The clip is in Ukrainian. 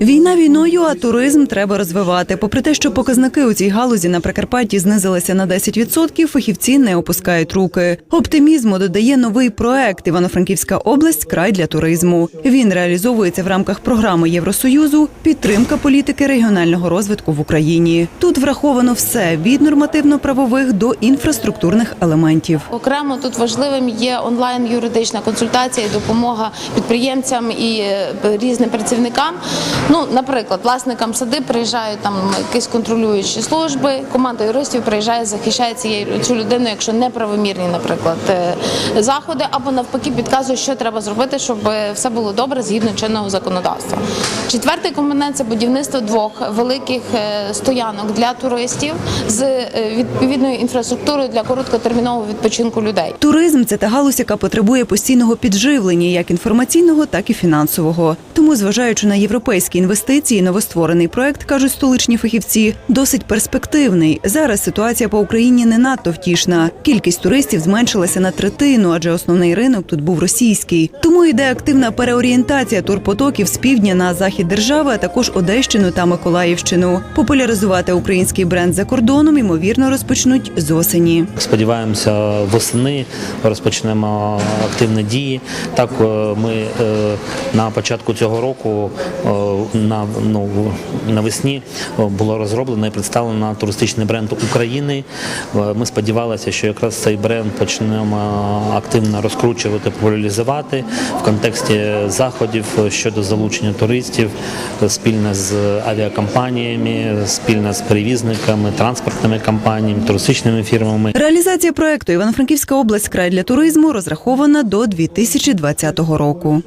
Війна війною, а туризм треба розвивати. Попри те, що показники у цій галузі на Прикарпатті знизилися на 10%, фахівці не опускають руки. Оптимізму додає новий проект Івано-Франківська область край для туризму. Він реалізовується в рамках програми Євросоюзу Підтримка політики регіонального розвитку в Україні. Тут враховано все від нормативно-правових до інфраструктурних елементів. Окремо тут важливим є онлайн юридична консультація і допомога підприємцям і е, різним працівникам. Ну, наприклад, власникам сади приїжджають там якісь контролюючі служби. Команда юристів приїжджає, захищає цією цю людину, якщо неправомірні, наприклад, е, заходи, або навпаки підказує, що треба зробити, щоб все було добре згідно чинного законодавства. Четвертий компонент це будівництво двох великих е, стоянок для туристів з е, відповідною інфраструктурою для короткотермінового відпочинку людей. Туризм це та галузь, яка потребує постійного підживлення, як інформаційного, так і фінансового. Тому, зважаючи на європейські інвестиції, новостворений проект кажуть столичні фахівці, досить перспективний. Зараз ситуація по Україні не надто втішна. Кількість туристів зменшилася на третину, адже основний ринок тут був російський. Тому йде активна переорієнтація турпотоків з півдня на захід держави, а також Одещину та Миколаївщину. Популяризувати український бренд за кордоном ймовірно розпочнуть з осені. Сподіваємося, восени розпочнемо активні дії. Так, е, ми е, на початку цього року е, на ну навесні е, було розроблено і представлено туристичний бренд України. Е, Ми сподівалися, що якраз цей бренд почнемо активно розкручувати, популяризувати в контексті заходів щодо залучення туристів спільно з авіакомпаніями, спільно з перевізниками, транспортними компаніями, туристичними фірмами. Реалізація проекту Івано-Франківська область край для туризму розрахована до 2020 року.